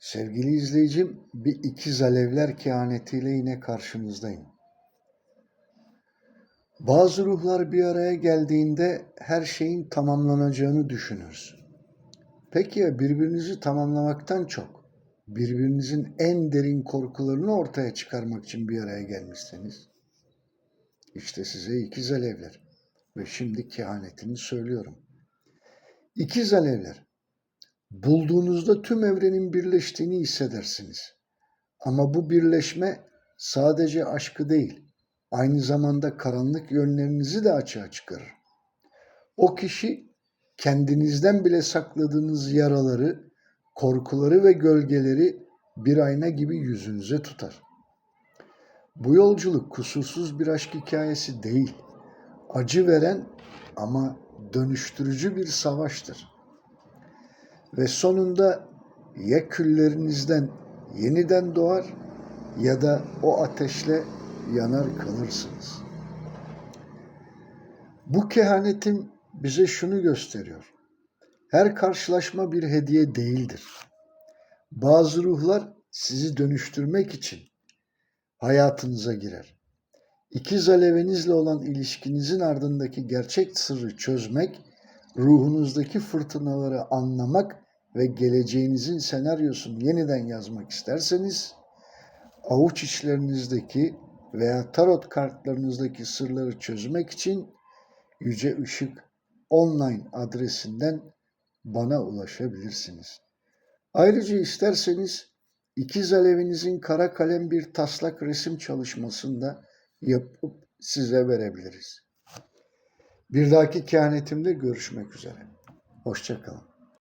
Sevgili izleyicim, bir ikiz alevler kehanetiyle yine karşınızdayım. Bazı ruhlar bir araya geldiğinde her şeyin tamamlanacağını düşünürüz. Peki ya birbirinizi tamamlamaktan çok, birbirinizin en derin korkularını ortaya çıkarmak için bir araya gelmişseniz? İşte size ikiz alevler ve şimdi kehanetini söylüyorum. İkiz alevler, bulduğunuzda tüm evrenin birleştiğini hissedersiniz. Ama bu birleşme sadece aşkı değil, aynı zamanda karanlık yönlerinizi de açığa çıkarır. O kişi kendinizden bile sakladığınız yaraları, korkuları ve gölgeleri bir ayna gibi yüzünüze tutar. Bu yolculuk kusursuz bir aşk hikayesi değil. Acı veren ama dönüştürücü bir savaştır. Ve sonunda ya küllerinizden yeniden doğar ya da o ateşle yanar kalırsınız. Bu kehanetim bize şunu gösteriyor. Her karşılaşma bir hediye değildir. Bazı ruhlar sizi dönüştürmek için hayatınıza girer. İkiz alevinizle olan ilişkinizin ardındaki gerçek sırrı çözmek, ruhunuzdaki fırtınaları anlamak ve geleceğinizin senaryosunu yeniden yazmak isterseniz, avuç içlerinizdeki veya tarot kartlarınızdaki sırları çözmek için Yüce Işık online adresinden bana ulaşabilirsiniz. Ayrıca isterseniz ikiz alevinizin kara kalem bir taslak resim çalışmasında yapıp size verebiliriz. Bir dahaki kehanetimde görüşmek üzere. Hoşçakalın.